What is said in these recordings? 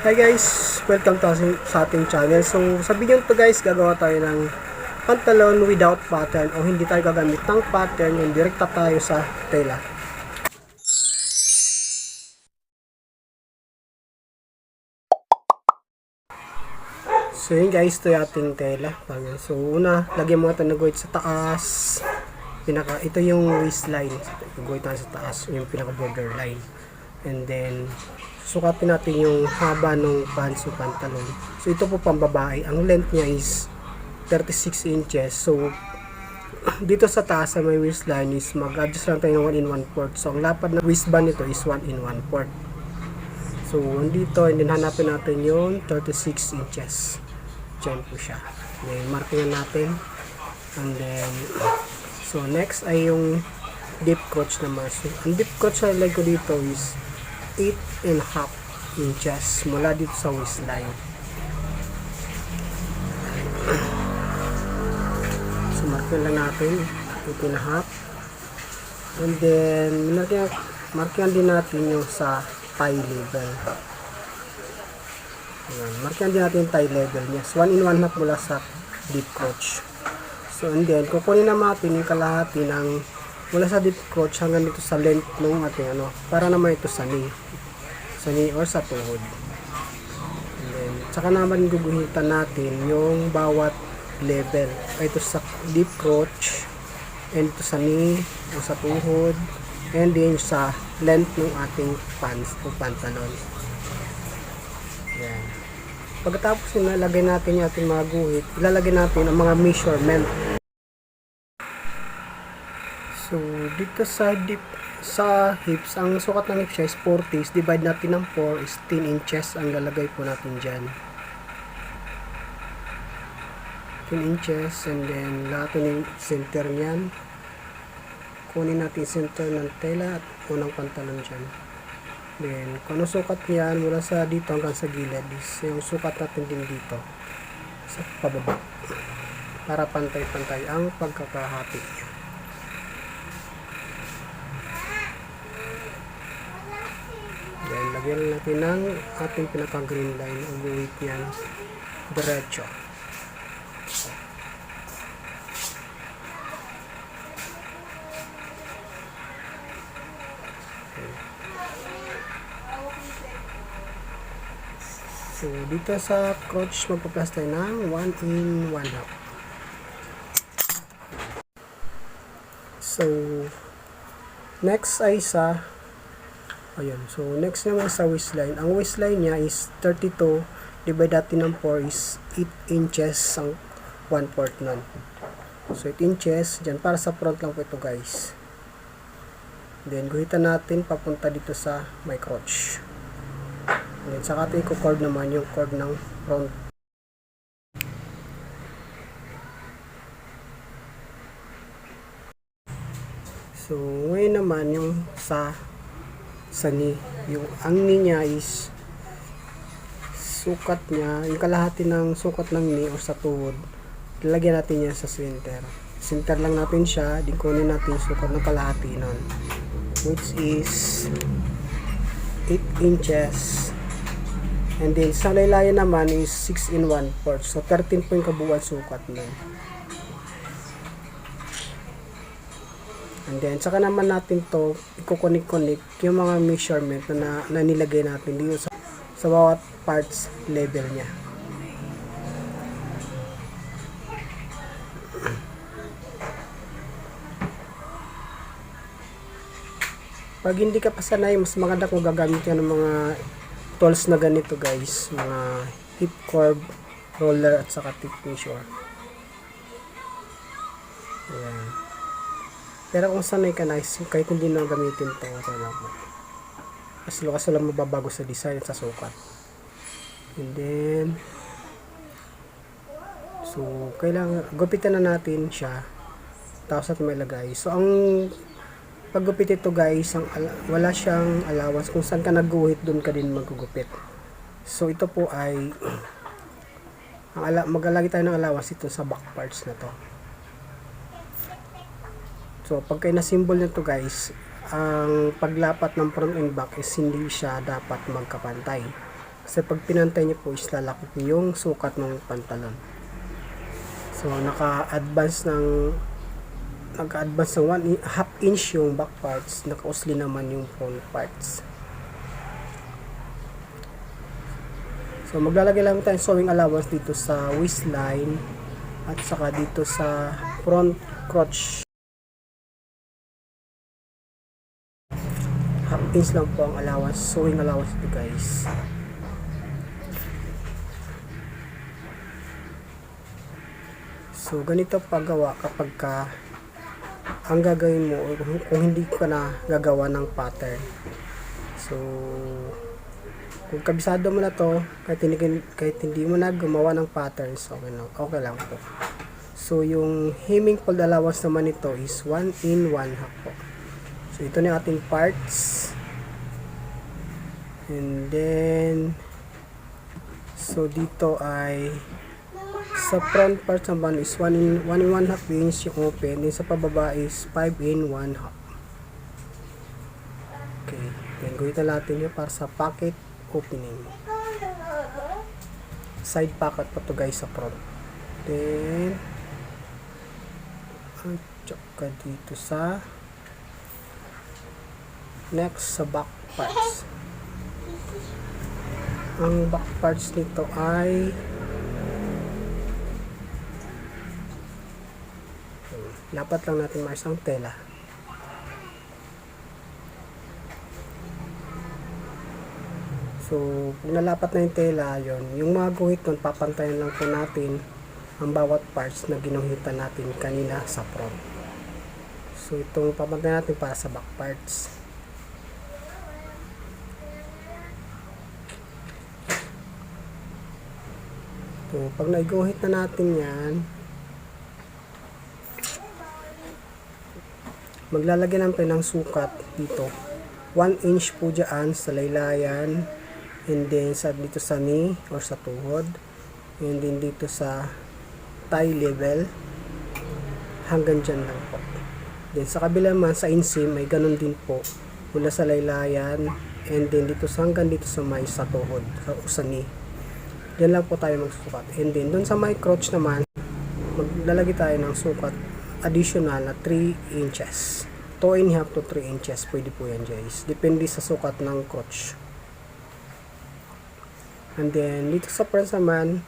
Hi guys! Welcome to sa- ating channel. So, sa video to guys, gagawa tayo ng pantalon without pattern o hindi tayo gagamit ng pattern, yung direkta tayo sa tela. So yun guys, ito yung ating tela. So una, lagyan mo ito ng guhit sa taas. Pinaka, ito yung waistline. Guhit natin sa taas, yung pinaka border line. And then, sukatin natin yung haba ng pants o pantalon. So ito po pang babae. Ang length niya is 36 inches. So dito sa taas sa may waistline is mag-adjust lang tayo ng 1 in 1 fourth. So ang lapad ng waistband nito is 1 in 1 fourth. So dito, and then hanapin natin yung 36 inches. Diyan po siya. Then markingan natin. And then, so next ay yung deep crotch naman. So, ang deep crotch na leg ko dito is 8 and half inches mula dito sa waistline. So, markin lang natin. 8 and half. And then, markin, markin din natin yung sa thigh level. Ayan. Markin din natin yung thigh level niya. So, 1 in 1 half mula sa deep crotch. So, and then, kukunin naman natin yung kalahati ng mula sa deep crotch hanggang dito sa length ng ating ano, para naman ito sa knee. Sa knee or sa tuhod. And then, saka naman guguhitan natin yung bawat level. Ito sa deep crotch, and ito sa knee, o sa tuhod, and then sa length ng ating pants o pantalon. Yan. Pagkatapos ilalagay natin yung ating mga guhit, ilalagay natin ang mga measurement. So, dito sa deep sa hips, ang sukat ng hips siya is 40, divide natin ng 4 is 10 inches ang lalagay po natin dyan. 10 inches and then lahat ng center niyan. Kunin natin center ng tela at unang pantalon dyan. Then kung ano sukat niyan mula sa dito hanggang sa gilid is yung sukat natin din dito. Sa pababa. Para pantay-pantay ang pagkakahati then lagyan natin ng ating pinaka green line ang guhit niyan diretso So, dito sa crotch, magpa-plus tayo ng 1 in 1 half. So, next ay sa, ayun, so next naman sa waistline. Ang waistline niya is 32, divide natin ng 4 is 8 inches ang 1 fourth nun. So, 8 inches, dyan para sa front lang po ito guys. Then, guhitan natin papunta dito sa my crotch. Then, saka natin i-cord naman yung cord ng front. So, ngayon naman yung sa sa knee. Yung ang knee niya is sukat niya, yung kalahati ng sukat ng knee o sa tuhod, lalagyan natin yan sa center. Center lang natin siya, di kunin natin yung sukat ng kalahati nun. Which is 8 inches And then sa laylayan naman is 6 in 1 fourth. So 13 po yung kabuuan sukat nun. And then saka naman natin to i-connect-connect yung mga measurement na, na nilagay natin dito sa, sa bawat parts level niya. Pag hindi ka pa sanay, mas maganda kung gagamit ka ng mga tools na ganito guys. Mga hip curve roller at saka tip measure. Ayan pero kung sanay ka na kahit hindi na gamitin to okay lang. Po as long as wala mababago sa design at sa sukat. And then so kailangan gupitan na natin siya. Tapos natin may lagay so ang paggupit ito guys, ang ala- wala siyang allowance. Kung saan ka nagguhit doon ka din magugupit. So ito po ay ang ala maglalagay tayo ng allowance ito sa back parts na to. So pag kayo na-symbol nito guys, ang paglapat ng front and back is hindi siya dapat magkapantay. Kasi pag pinantay niyo po is lalaki po yung sukat ng pantalon. So, naka-advance ng naka-advance ng 1 in- half inch yung back parts, naka-usli naman yung front parts. So, maglalagay lang tayo ng sewing allowance dito sa waistline at saka dito sa front crotch. Inch lang po ang allowance, sewing allowance ito guys. So, ganito paggawa kapag ka ang gagawin mo kung, hindi ka na gagawa ng pattern. So, kung kabisado mo na to, kahit hindi, kahit hindi mo na gumawa ng patterns, okay, lang, okay lang po. So, yung hemming fold allowance naman nito is 1 in 1 half po. So, ito na yung ating parts. And then, so dito ay sa front part naman is 1 in 1 in 1 half inch yung open. Then sa pababa is 5 in 1 half. Okay. Then gawin natin yun para sa pocket opening. Side pocket pa to guys sa front. Then at saka dito sa next sa back parts. Ang back parts nito ay lapat lang natin mais ang tela. So, kung nalapat na yung tela, yon yung mga guhit nun, papantayan lang po natin ang bawat parts na ginuhitan natin kanina sa front. So, itong papantayan natin para sa back parts. So, pag naiguhit na natin yan, maglalagay lang tayo ng sukat dito. 1 inch po dyan sa laylayan and then sa dito sa knee or sa tuhod and then dito sa thigh level hanggang dyan lang po. Then sa kabila man sa inseam may ganun din po. Mula sa laylayan and then dito sa hanggang dito sa may sa tuhod sa, sa knee yan lang po tayo magsukat. And then dun sa may crotch naman maglalagay tayo ng sukat additional na 3 inches. 2 and half to 3 inches pwede po yan guys depende sa sukat ng crotch. And then dito sa front naman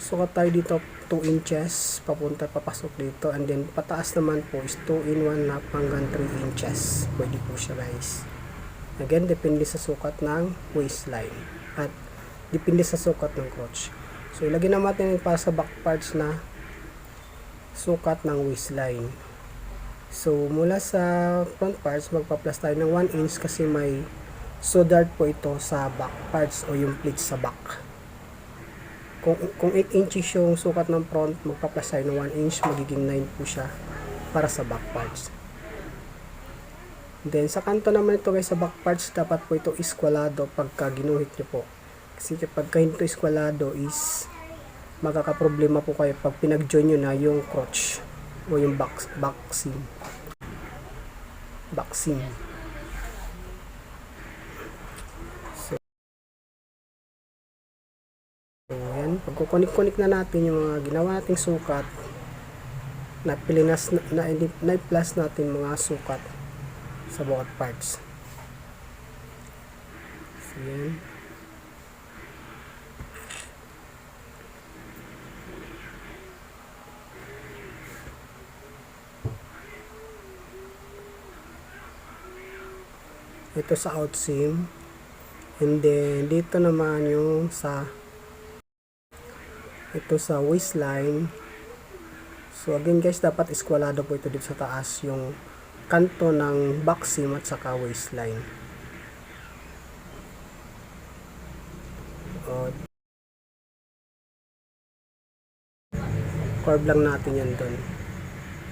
sukat tayo dito 2 inches papunta papasok dito. And then pataas naman po is 2 in 1 half hanggang 3 inches. Pwede po siya guys. Again depende sa sukat ng waistline. At depende sa sukat ng crotch so ilagay na natin para sa back parts na sukat ng waistline. So, mula sa front parts, magpa-plus tayo ng 1 inch kasi may soldered po ito sa back parts o yung pleats sa back. Kung, kung 8 inches yung sukat ng front, magpa-plus tayo ng 1 inch, magiging 9 po siya para sa back parts. Then, sa kanto naman ito guys, sa back parts, dapat po ito iskwalado pagka ginuhit nyo po. Kasi kapag hindi ito iskwalado is magkakaproblema po kayo pag pinag-join nyo na yung crotch o yung seam. Back seam. So, so yan. Pagkukunik-kunik na natin yung mga ginawa nating sukat, na pilinas na, na, na, plus natin mga sukat sa bawat parts. So, yan. Ito sa out seam and then dito naman yung sa ito sa waistline. So again guys dapat eskwalado po ito dito sa taas yung kanto ng back seam at saka waistline. O, curve lang natin yan doon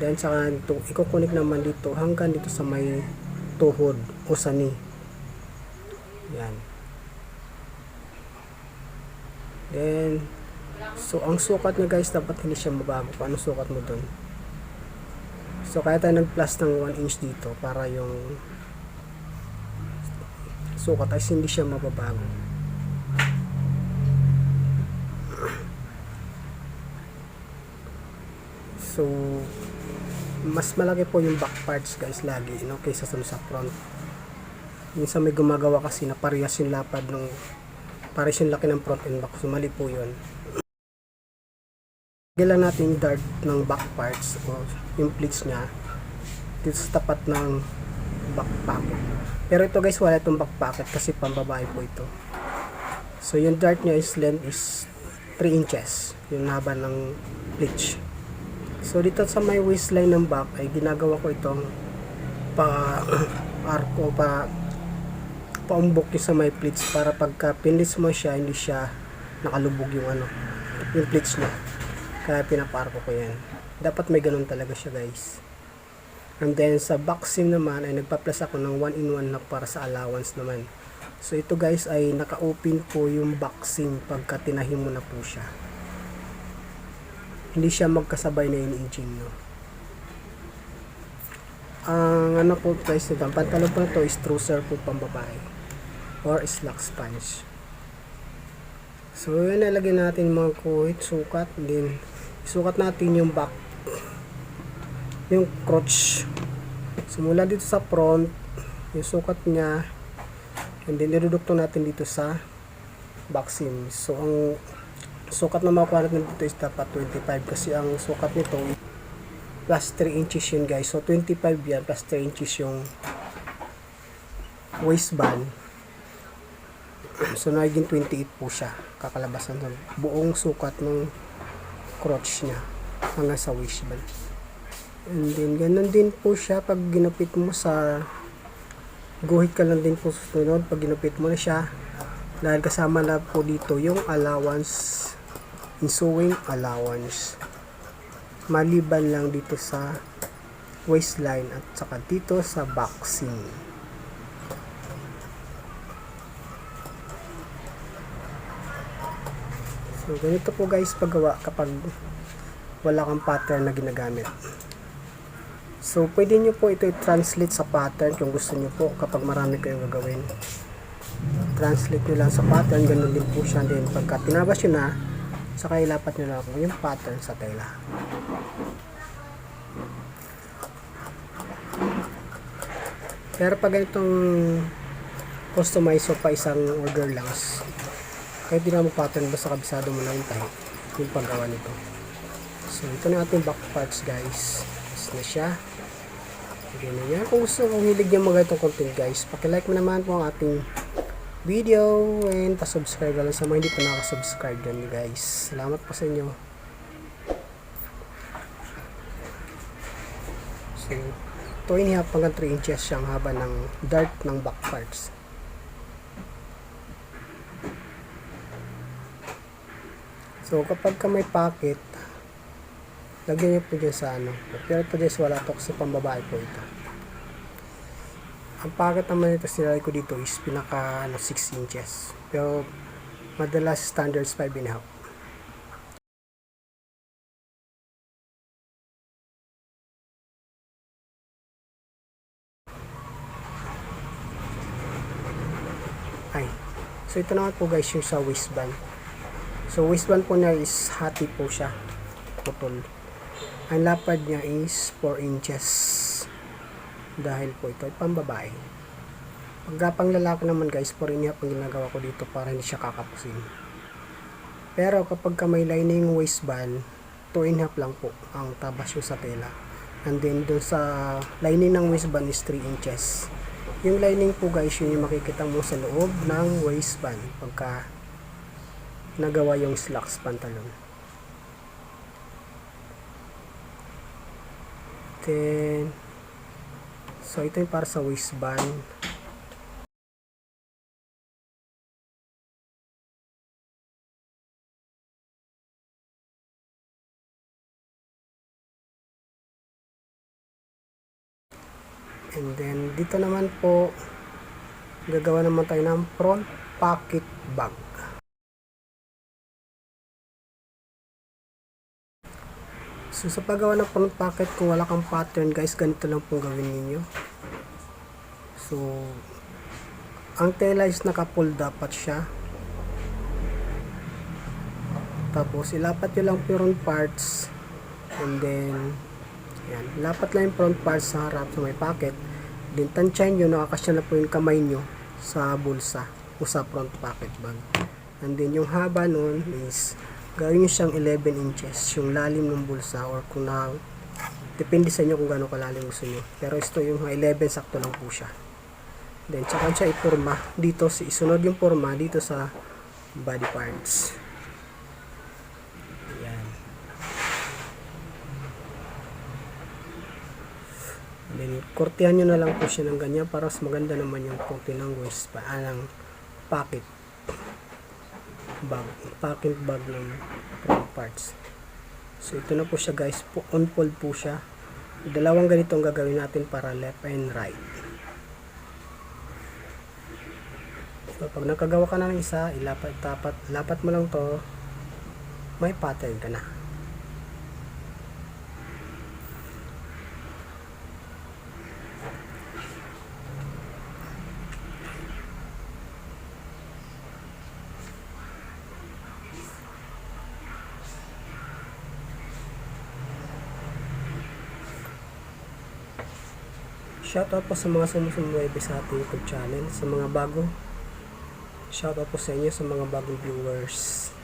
then saka ito, ikukunik naman dito hanggang dito sa may tuhod o sani. Yan. Then, so ang sukat niya guys, dapat hindi siya mabago. Paano sukat mo dun? So, kaya tayo nag-plus ng 1 inch dito para yung sukat ay hindi siya mababago. So, mas malaki po yung back parts guys lagi, no, kaysa sa front. Minsan may gumagawa kasi na parehas yung lapad ng parehas yung laki ng front and back. So, mali po yun. Lang natin yung dart ng back parts o yung pleats niya dito sa tapat ng back pocket. Pero ito guys, wala itong back pocket kasi pambabae po ito. So yung dart niya is length is 3 inches. Yung haba ng pleats. So dito sa may waistline ng back ay ginagawa ko itong pa arko pa paumbok yung sa may pleats para pagka pinlits mo siya hindi siya nakalubog yung ano yung pleats niya kaya pinaparko ko yan. Dapat may ganun talaga siya guys. And then sa back seam naman ay nagpa-plus ako ng 1 in 1 na para sa allowance naman. So ito guys ay naka-open po yung back seam pagka tinahim mo na po siya hindi siya magkasabay na in-aging no ang ano po guys nito ang pantalon po ito is trouser po pang babae or slacks pants So, yun nalagyan natin mga kuhit, sukat, din sukat natin yung back, yung crotch. Simula dito sa front, yung sukat niya, and then natin dito sa back seam. So, ang sukat na makuha natin dito is dapat 25 kasi ang sukat nito plus 3 inches yun guys. So, 25 yan plus 3 inches yung waistband. So, naging 28 po siya. Kakalabasan ng buong sukat ng crotch niya hanggang sa waistband. And then, ganun din po siya pag ginupit mo sa guhit ka lang din po susunod pag ginupit mo na siya dahil kasama na po dito yung allowance yung sewing allowance maliban lang dito sa waistline at saka dito sa seam So, ganito po guys paggawa kapag wala kang pattern na ginagamit. So, pwede nyo po ito i-translate sa pattern kung gusto nyo po kapag marami kayong gagawin. Translate nyo lang sa pattern, ganun din po siya din. Pagka tinabas nyo na, saka ilapat nyo lang yung pattern sa tela. Pero pag ganitong customize mo pa isang order lang, kahit di mo pattern basta kabisado mo lang yung tahi yung paggawa nito. So ito na ating back parts guys. Is na siya. Ganyan. Yan kung gusto kung hilig yung mga itong content guys pakilike mo naman po ang ating video and pa-subscribe lang sa mga hindi pa nakasubscribe dyan guys salamat po sa inyo so 2 and a half hanggang 3 inches siyang haba ng dart ng back parts So, kapag ka may pocket, lagyan nyo po dyan sa ano. Pero ito guys, wala to kasi pambabae po ito. Ang pocket naman ito sinalay ko dito is pinaka ano, 6 inches. Pero, madalas standards 5 and a half. Ay. So, ito naman po guys yung sa waistband. So waistband po niya is hati po siya. Putol. Ang lapad niya is 4 inches. Dahil po ito ay pambabae. Pagka pang lalaki naman guys, 4 inches ang ginagawa ko dito para hindi siya kakapusin. Pero kapag ka may lining waistband, 2 and half lang po ang tabas yung sa tela. And then dun sa lining ng waistband is 3 inches. Yung lining po guys, yun yung makikita mo sa loob ng waistband. Pagka nagawa yung slacks pantalon. Then, so ito yung para sa waistband. And then, dito naman po, gagawa naman tayo ng front pocket bag. So sa paggawa ng front pocket, kung wala kang pattern guys, ganito lang pong gawin ninyo. So, ang tela is naka-pull dapat siya. Tapos, ilapat nyo lang yung parts And then, yan. Lapat lang yung front parts sa harap sa may pocket. Then, tansyahin nyo, nakakasya na po yung kamay nyo sa bulsa o sa front pocket bag. And then, yung haba nun is, gawin nyo siyang 11 inches, yung lalim ng bulsa or kung na, depende sa inyo kung gaano kalalim gusto nyo. Pero ito yung mga 11, sakto lang po siya. Then, tsaka siya ipurma. Dito, si isunod yung purma dito sa body parts. Ayan. Then, kortihan nyo na lang po siya ng ganyan para mas maganda naman yung puti ng waist pa, ah, ng pocket bag, pocket bag ng front parts. So, ito na po siya guys. Po- On-fold po siya. Dalawang ganito ang gagawin natin para left and right. So, pag nakagawa ka na ng isa, ilapat, tapat, lapat mo lang to, may pattern ka na. Shoutout po sa mga sumusubaybaybay sa ating YouTube channel, sa mga bago. Shoutout po sa inyo sa mga bagong viewers.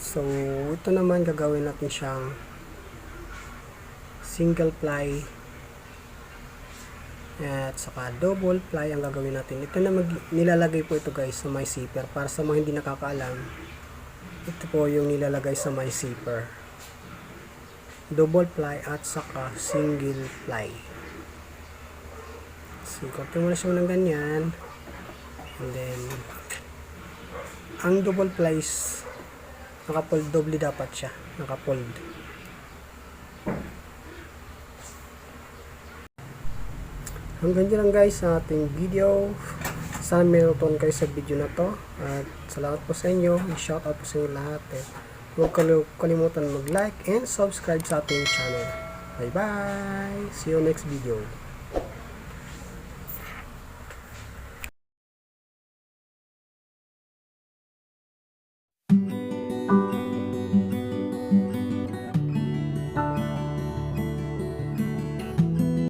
So, ito naman gagawin natin siyang single ply at saka double ply ang gagawin natin. Ito na mag, nilalagay po ito guys sa my zipper para sa mga hindi nakakaalam ito po yung nilalagay sa my zipper. Double ply at saka single ply. Korte mo na siya ng ganyan. And then ang double ply is nakapold doble dapat siya. Nakapold. Hanggang dyan lang guys sa ating video sana may kayo sa video na to. At salamat po sa inyo. Shout out po sa inyo lahat eh. huwag kal- kalimutan mag like and subscribe sa ating channel. Bye bye see you next video